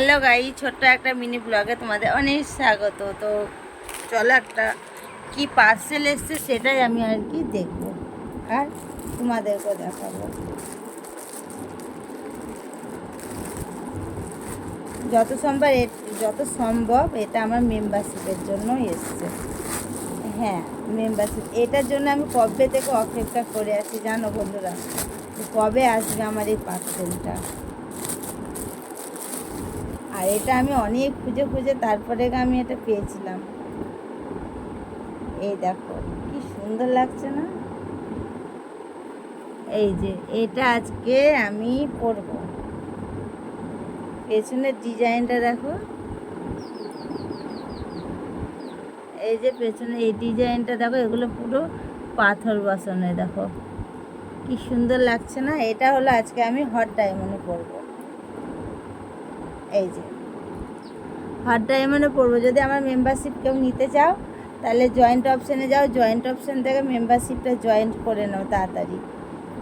Hello guy ছোট্ট একটা mini ব্লগে তোমাদের অনেক স্বাগত। তো চলো একটা কি পার্সেল এসছে সেটাই আমি আর কি দেখব আর তোমাদেরকে দেখাবো। যত সম্ভব যত সম্ভব এটা আমার মেম্বারশিপের জন্য এসছে। হ্যাঁ মেম্বারশিপ এটার জন্য আমি কবে থেকে অপেক্ষা করে আছি জানো বন্ধুরা? কবে আসবে আমার এই পার্সেলটা আর এটা আমি অনেক খুঁজে খুঁজে তারপরে আমি এটা পেয়েছিলাম। এই দেখো, কি সুন্দর লাগছে না? এই যে, এটা আজকে আমি পরব। পেছনের ডিজাইনটা দেখো। এই যে পেছনে এই ডিজাইনটা দেখো, এগুলো পুরো পাথর বসানো, দেখো। কি সুন্দর লাগছে না? এটা হলো আজকে আমি হট ডায়মন্ডে পরবো। এই যে। হট ডায়মন্ডে পড়ব। যদি আমার মেম্বারশিপ কেউ নিতে চাও, তাহলে জয়েন্ট অপশানে যাও। জয়েন্ট অপশান থেকে মেম্বারশিপটা জয়েন্ট করে নাও তাড়াতাড়ি।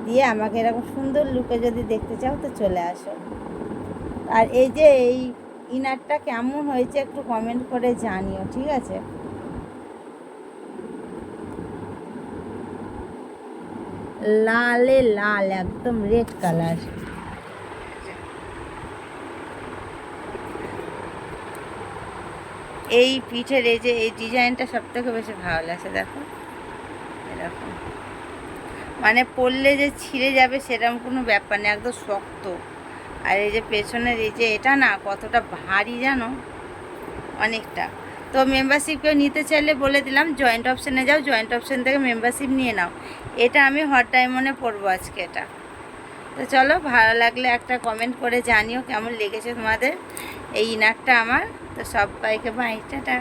দিয়ে আমাকে এরকম সুন্দর লুকে যদি দেখতে চাও, তো চলে আসো। আর এই যে এই ইনারটা কেমন হয়েছে একটু কমেন্ট করে জানিও, ঠিক আছে? লালে লাল, একদম রেড কালার এই পিঠের এই যে এই ডিজাইনটা সব থেকে বেশি ভালো লাগছে, দেখো। এরকম। মানে পড়লে যে ছিঁড়ে যাবে সেরকম কোনো ব্যাপার নেই, একদম শক্ত। আর এই যে পেছনের এই যে এটা না কতটা ভারী জানো? অনেকটা। তো মেম্বারশিপ কেউ নিতে চাইলে বলে দিলাম জয়েন্ট অপশানে যাও জয়েন্ট অপশান থেকে মেম্বারশিপ নিয়ে নাও। এটা আমি হট ডায়মন্ডে পরবো আজকে এটা। তো চলো, ভালো লাগলে একটা কমেন্ট করে জানিও কেমন লেগেছে তোমাদের। এই ইনারটা আমার, তো সবাইকে বাই টাটা।